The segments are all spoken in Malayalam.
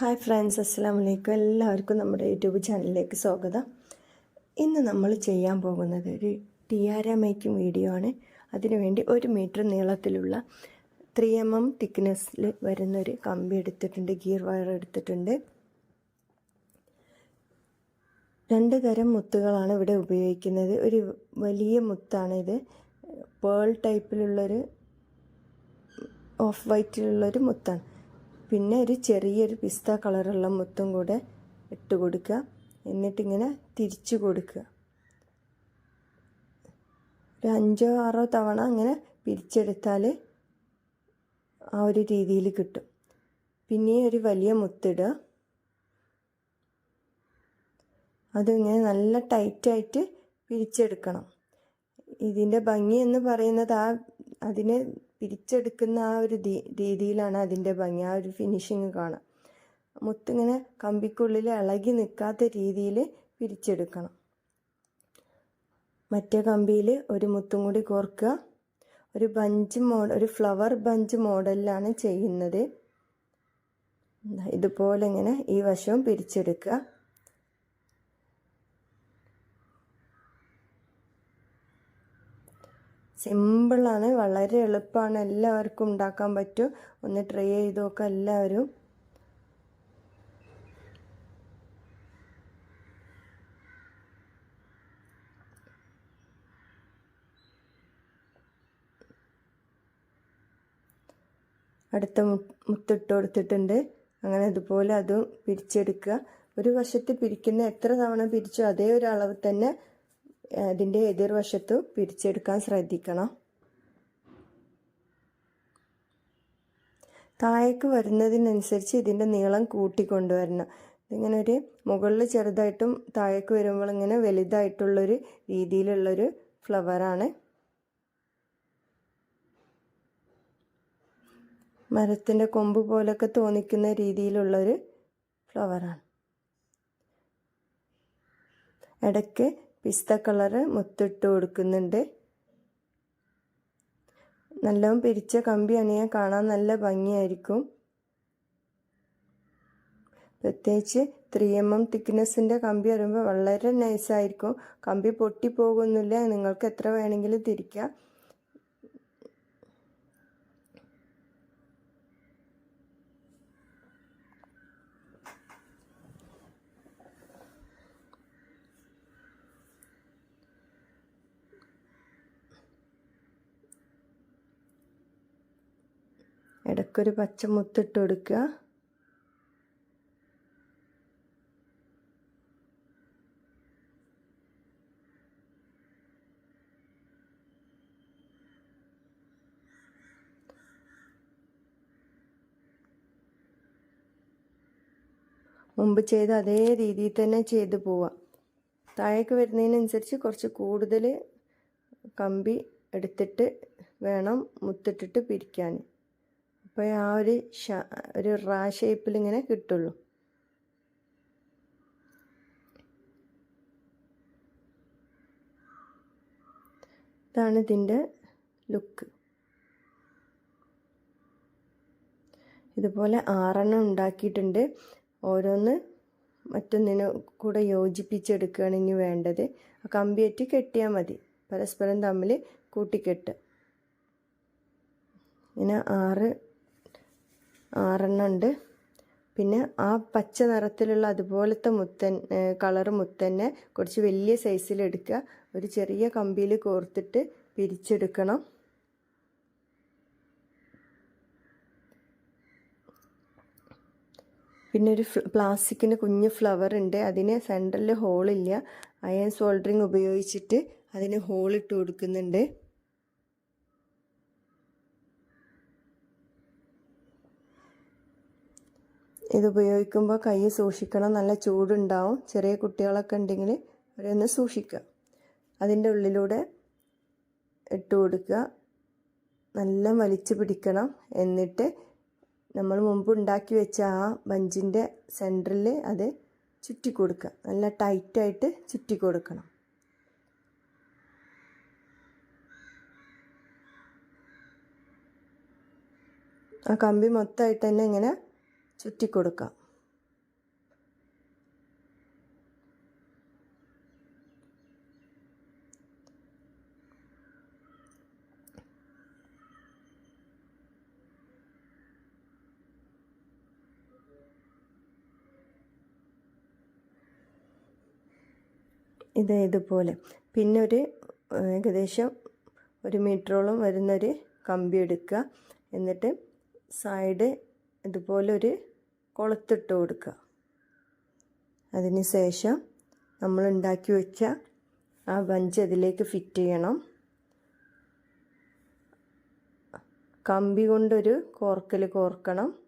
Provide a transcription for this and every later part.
ഹായ് ഫ്രണ്ട്സ് അസ്സാം വലൈക്കും എല്ലാവർക്കും നമ്മുടെ യൂട്യൂബ് ചാനലിലേക്ക് സ്വാഗതം. ഇന്ന് നമ്മൾ ചെയ്യാൻ പോകുന്നത് ഒരു ടിയാര മേക്കിംഗ് വീഡിയോ ആണ്. അതിനുവേണ്ടി ഒരു മീറ്റർ നീളത്തിലുള്ള ത്രീ എം എം തിക്നെസ്സിൽ വരുന്നൊരു കമ്പി എടുത്തിട്ടുണ്ട് ഗിയർ വയർ എടുത്തിട്ടുണ്ട്. രണ്ട് തരം മുത്തുകളാണ് ഇവിടെ ഉപയോഗിക്കുന്നത്. ഒരു വലിയ മുത്താണ് മുത്താണിത് പേൾ ടൈപ്പിലുള്ളൊരു ഓഫ് വൈറ്റിലുള്ളൊരു മുത്താണ്. പിന്നെ ഒരു ചെറിയൊരു പിസ്ത കളറുള്ള മുത്തും കൂടെ ഇട്ട് കൊടുക്കുക. എന്നിട്ടിങ്ങനെ തിരിച്ചു കൊടുക്കുക. ഒരു അഞ്ചോ ആറോ തവണ അങ്ങനെ പിരിച്ചെടുത്താൽ ആ ഒരു രീതിയിൽ കിട്ടും. പിന്നെ ഒരു വലിയ മുത്തിടുക. അതിങ്ങനെ നല്ല ടൈറ്റായിട്ട് പിരിച്ചെടുക്കണം. ഇതിന്റെ ഭംഗി എന്ന് പറയുന്നത് ആ അതിനെ പിരിച്ചെടുക്കുന്ന ആ ഒരു രീതിയിലാണ് അതിന്റെ ഭംഗി ആ ഒരു ഫിനിഷിങ് കാണാം മുത്തിങ്ങനെ കമ്പിക്കുള്ളിൽ ഇളകി നിൽക്കാത്ത രീതിയിൽ പിരിച്ചെടുക്കണം. മറ്റേ കമ്പിയിൽ ഒരു മുത്തും കൂടി കോർക്കുക. ഒരു ബഞ്ച് മോഡൽ ഒരു ഫ്ലവർ ബഞ്ച് മോഡലിലാണ് ചെയ്യുന്നത്. ഇതുപോലെ ഇങ്ങനെ ഈ വശവും പിരിച്ചെടുക്കുക. സിമ്പിളാണ് വളരെ എളുപ്പമാണ് എല്ലാവർക്കും ഉണ്ടാക്കാൻ പറ്റും. ഒന്ന് ട്രൈ ചെയ്ത് നോക്കാം എല്ലാവരും. അടുത്ത മുത്തിട്ട് കൊടുത്തിട്ടുണ്ട്. അങ്ങനെ അതുപോലെ അതും പിരിച്ചെടുക്കുക. ഒരു വശത്ത് പിരിക്കുന്ന എത്ര തവണ പിരിച്ചോ അതേ ഒരു അളവ് തന്നെ അതിന്റെ എതിർവശത്ത് പിരിച്ചെടുക്കാൻ ശ്രദ്ധിക്കണം. താഴേക്ക് വരുന്നതിനനുസരിച്ച് ഇതിന്റെ നീളം കൂട്ടിക്കൊണ്ടുവരണം. ഇതിങ്ങനെ ഒരു മുകളിൽ ചെറുതായിട്ടും താഴേക്ക് വരുമ്പോൾ ഇങ്ങനെ വലുതായിട്ടുള്ളൊരു രീതിയിലുള്ളൊരു ഫ്ലവറാണ് മരത്തിന്റെ കൊമ്പ് പോലൊക്കെ തോന്നിക്കുന്ന രീതിയിലുള്ളൊരു ഫ്ലവറാണ് ഇടയ്ക്ക് പിസ്ത കളറ് മുത്തിട്ട് കൊടുക്കുന്നുണ്ട്. നല്ലോണം പിരിച്ച കമ്പി അണിയാൻ കാണാൻ നല്ല ഭംഗിയായിരിക്കും. പ്രത്യേകിച്ച് ത്രീ എം എം തിക്നെസ്സിന്റെ കമ്പി വരുമ്പോൾ വളരെ നൈസായിരിക്കും കമ്പി പൊട്ടിപ്പോകുന്നില്ല. നിങ്ങൾക്ക് എത്ര വേണമെങ്കിലും തിരിക്കാം. ഇടയ്ക്കൊരു പച്ച മുത്തിട്ട് കൊടുക്കുക. മുമ്പ് ചെയ്ത അതേ രീതിയിൽ തന്നെ ചെയ്തു പോവാം താഴേക്ക് വരുന്നതിനനുസരിച്ച് കുറച്ച് കൂടുതൽ കമ്പി എടുത്തിട്ട് വേണം മുത്തിട്ടിട്ട് പിരിക്കാൻ. അപ്പോൾ ആ ഒരു ഒരു റാ ഷേപ്പിൽ ഇങ്ങനെ കിട്ടുള്ളൂ. ഇതാണ് ഇതിന്റെ ലുക്ക്. ഇതുപോലെ ആറെണ്ണം ഉണ്ടാക്കിയിട്ടുണ്ട്. ഓരോന്ന് മറ്റൊന്നിനെ കൂടെ യോജിപ്പിച്ചെടുക്കുകയാണ് ഇനി വേണ്ടത്. കമ്പിയേറ്റ് കെട്ടിയാൽ മതി. പരസ്പരം തമ്മിൽ കൂട്ടിക്കെട്ട്. ഇങ്ങനെ ആറ് ആറെണ്ണം ഉണ്ട് പിന്നെ ആ പച്ച നിറത്തിലുള്ള അതുപോലത്തെ മുത്തൻ കളർ മുത്തന്നെ കുറച്ച് വലിയ സൈസിൽ സൈസിലെടുക്കുക ഒരു ചെറിയ കമ്പിയിൽ കോർത്തിട്ട് പിരിച്ചെടുക്കണം. പിന്നെ ഒരു പ്ലാസ്റ്റിക്കിന്റെ കുഞ്ഞ് ഫ്ലവർ ഉണ്ട്. അതിന് സെന്ററിൽ ഹോളില്ല. അയൺ സോൾഡറിങ് ഉപയോഗിച്ചിട്ട് അതിന് ഹോളിട്ട് കൊടുക്കുന്നുണ്ട്. ഇത് ഉപയോഗിക്കുമ്പോൾ കൈ സൂക്ഷിക്കണം നല്ല ചൂടുണ്ടാവും. ചെറിയ കുട്ടികളൊക്കെ ഉണ്ടെങ്കിൽ അവരൊന്ന് സൂക്ഷിക്കുക. അതിന്റെ ഉള്ളിലൂടെ ഇട്ട് കൊടുക്കുക. നല്ല വലിച്ചു പിടിക്കണം. എന്നിട്ട് നമ്മൾ മുമ്പ് ഉണ്ടാക്കി വെച്ച ആ ബഞ്ചിന്റെ സെന്ററിൽ അത് ചുറ്റി കൊടുക്കുക. നല്ല ടൈറ്റായിട്ട് ചുറ്റി കൊടുക്കണം. ആ കമ്പി മൊത്തമായിട്ട് തന്നെ ഇങ്ങനെ ചുറ്റിക്കൊടുക്കാം. ഇത് ഇതുപോലെ. പിന്നെ ഒരു ഏകദേശം ഒരു മീറ്ററോളം വരുന്നൊരു കമ്പി എടുക്കുക എന്നിട്ട് സൈഡ് ഇതുപോലെ ഒരു കൊളുത്തിട്ട് കൊടുക്കുക. അതിന് ശേഷം നമ്മൾ ഉണ്ടാക്കി വെച്ച ആ ബഞ്ച് അതിലേക്ക് ഫിറ്റ് ചെയ്യണം. കമ്പി കൊണ്ടൊരു കോർക്കൽ കോർക്കണം.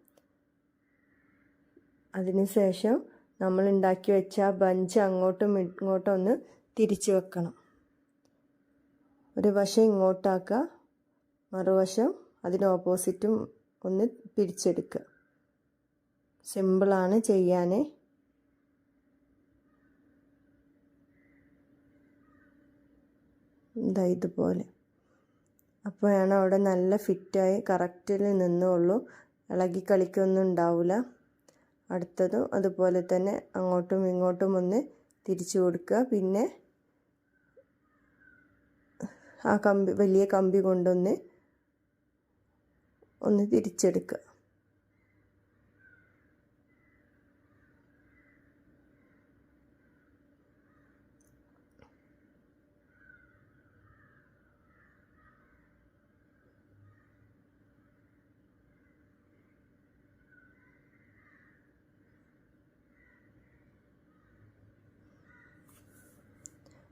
അതിന് ശേഷം നമ്മൾ ഉണ്ടാക്കി വെച്ച ആ ബഞ്ച് അങ്ങോട്ടും ഇങ്ങോട്ടും ഒന്ന് തിരിച്ചു വെക്കണം. ഒരു വശം ഇങ്ങോട്ടാക്കുക മറുവശം അതിന് ഓപ്പോസിറ്റും ഒന്ന് പിരിച്ചെടുക്കുക. സിമ്പിളാണ് ചെയ്യാൻ ഇതാ ഇതുപോലെ. അപ്പോഴാണ് അവിടെ നല്ല ഫിറ്റായി കറക്റ്റിൽ നിന്നുള്ളൂ. ഇളകി കളിക്കൊന്നും ഉണ്ടാവില്ല അടുത്തതും അതുപോലെ തന്നെ അങ്ങോട്ടും ഇങ്ങോട്ടും ഒന്ന് തിരിച്ചു കൊടുക്കുക. പിന്നെ ആ കമ്പി വലിയ കമ്പി കൊണ്ടൊന്ന് ഒന്ന് തിരിച്ചെടുക്കുക.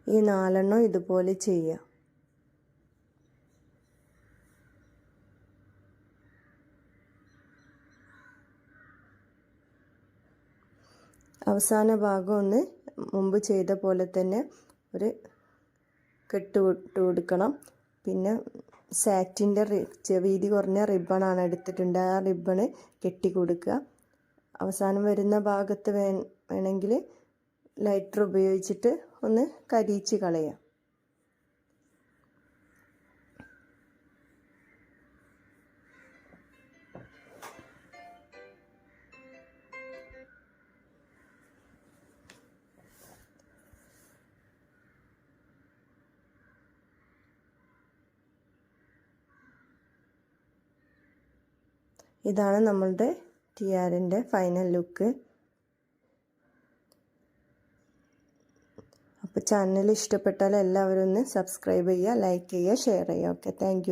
ഈ നാലെണ്ണം ഇതുപോലെ ചെയ്യുക അവസാന ഭാഗം ഒന്ന് മുമ്പ് ചെയ്ത പോലെ തന്നെ ഒരു കെട്ട് ഇട്ട് കൊടുക്കണം. പിന്നെ സാറ്റിന്റെ വീതി കുറഞ്ഞ റിബണാണ് എടുത്തിട്ടുണ്ട്. ആ റിബണ് കെട്ടി കൊടുക്കുക. അവസാനം വരുന്ന ഭാഗത്ത് വേണമെങ്കിൽ ലൈറ്റർ ഉപയോഗിച്ചിട്ട് ഒന്ന് കരിയിച്ച് കളയാം. ഇതാണ് നമ്മളുടെ ടിയാറിന്റെ ഫൈനൽ ലുക്ക് അപ്പോൾ ചാനൽ ഇഷ്ടപ്പെട്ടാൽ എല്ലാവരും ഒന്ന് സബ്സ്ക്രൈബ് ചെയ്യുക ലൈക്ക് ചെയ്യുക ഷെയർ ചെയ്യുക. Okay thank